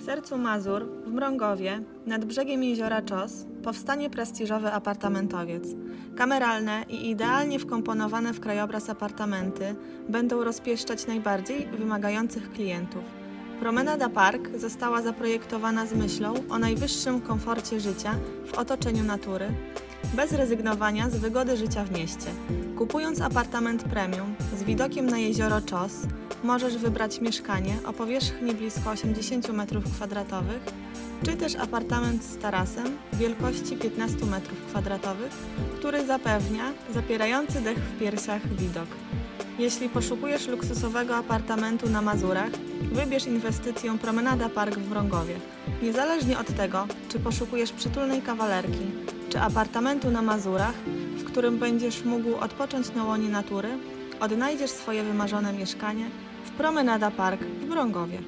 W sercu Mazur, w Mrągowie, nad brzegiem jeziora Czos, powstanie prestiżowy apartamentowiec. Kameralne i idealnie wkomponowane w krajobraz apartamenty będą rozpieszczać najbardziej wymagających klientów. Promenada Park została zaprojektowana z myślą o najwyższym komforcie życia w otoczeniu natury, bez rezygnowania z wygody życia w mieście. Kupując apartament premium z widokiem na jezioro Czos, możesz wybrać mieszkanie o powierzchni blisko 80 m2, czy też apartament z tarasem wielkości 15 m2, który zapewnia zapierający dech w piersiach widok. Jeśli poszukujesz luksusowego apartamentu na Mazurach, wybierz inwestycję Promenada Park w Mrągowie. Niezależnie od tego, czy poszukujesz przytulnej kawalerki, czy apartamentu na Mazurach, w którym będziesz mógł odpocząć na łonie natury, odnajdziesz swoje wymarzone mieszkanie w Promenada Park w Mrągowie.